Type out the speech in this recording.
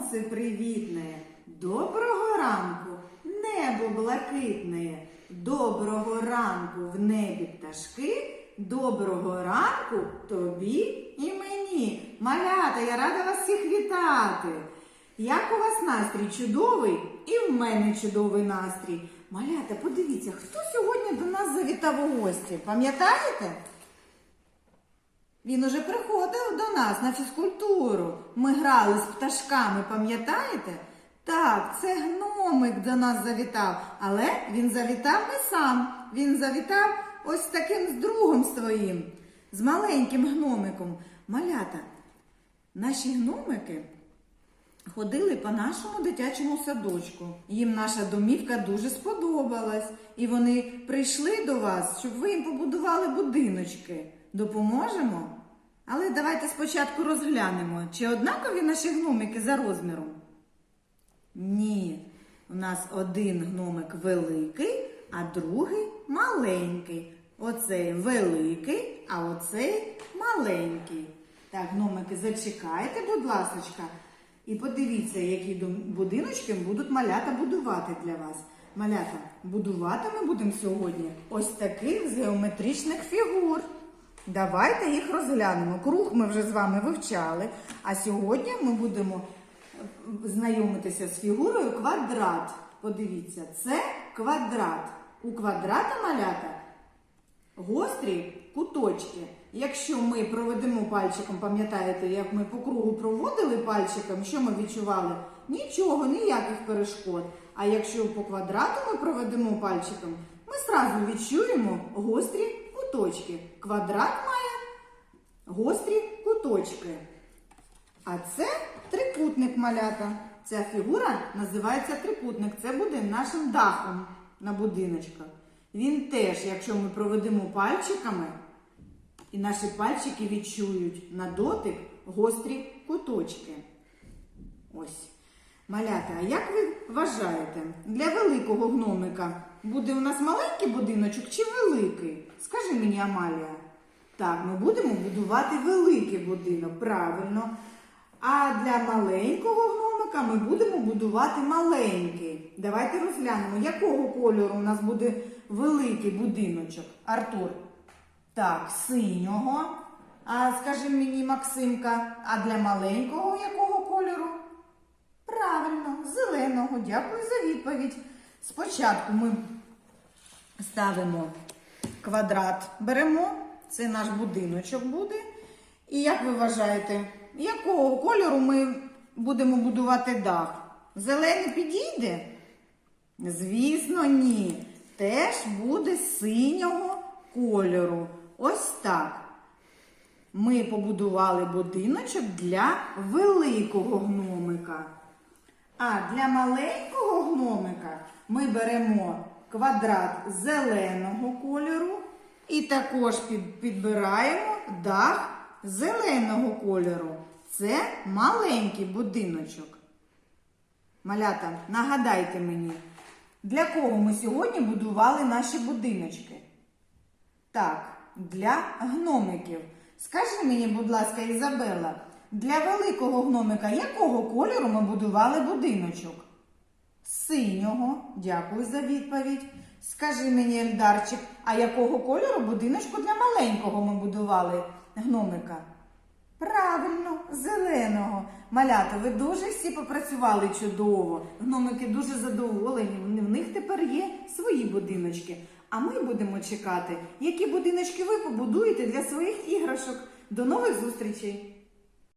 сонце привітне, доброго ранку, небо блакитне, доброго ранку в небі пташки, доброго ранку тобі і мені. Малята, я рада вас всіх вітати. Як у вас настрій чудовий і в мене чудовий настрій. Малята, подивіться, хто сьогодні до нас завітав у гості? Пам'ятаєте? Він уже приходив до нас на фізкультуру. Ми грали з пташками, пам'ятаєте? Так, це гномик до нас завітав, але він завітав не сам. Він завітав ось таким з другом своїм, з маленьким гномиком. Малята, наші гномики ходили по нашому дитячому садочку. Їм наша домівка дуже сподобалась. І вони прийшли до вас, щоб ви їм побудували будиночки. Допоможемо? Але давайте спочатку розглянемо, чи однакові наші гномики за розміром. Ні. У нас один гномик великий, а другий маленький. Оцей великий, а оцей маленький. Так, гномики, зачекайте, будь ласочка. І подивіться, які будиночки будуть малята будувати для вас. Малята, будувати ми будемо сьогодні ось таких з геометричних фігур. Давайте їх розглянемо. Круг ми вже з вами вивчали. А сьогодні ми будемо знайомитися з фігурою квадрат. Подивіться, це квадрат. У квадрата малята гострі куточки. Якщо ми проведемо пальчиком, пам'ятаєте, як ми по кругу проводили пальчиком, що ми відчували? Нічого, ніяких перешкод. А якщо по квадрату ми проведемо пальчиком, ми зразу відчуємо гострі куточки. Квадрат має гострі куточки. А це трикутник малята. Ця фігура називається трикутник. Це буде нашим дахом на будиночках. Він теж, якщо ми проведемо пальчиками, і наші пальчики відчують на дотик гострі куточки. Ось. Малята, а як ви вважаєте, для великого гномика буде у нас маленький будиночок чи великий? Скажи мені, Амалія. Так, ми будемо будувати великий будинок, правильно. А для маленького гномика ми будемо будувати маленький. Давайте розглянемо, якого кольору у нас буде великий будиночок. Артур. Так, синього. А скажи мені, Максимка, а для маленького якого зеленого. Дякую за відповідь. Спочатку ми ставимо квадрат, беремо, це наш будиночок буде. І як ви вважаєте, якого кольору ми будемо будувати дах? Зелений підійде? Звісно, ні. Теж буде синього кольору. Ось так. Ми побудували будиночок для великого гномика. А для маленького гномика ми беремо квадрат зеленого кольору і також підбираємо дах зеленого кольору. Це маленький будиночок. Малята, нагадайте мені, для кого ми сьогодні будували наші будиночки? Так, для гномиків. Скажи мені, будь ласка, Ізабелла, для великого гномика якого кольору ми будували будиночок? Синього. Дякую за відповідь. Скажи мені, Ельдарчик, а якого кольору будиночку для маленького ми будували гномика? Правильно, зеленого. Малята, ви дуже всі попрацювали чудово. Гномики дуже задоволені. В них тепер є свої будиночки. А ми будемо чекати, які будиночки ви побудуєте для своїх іграшок. До нових зустрічей!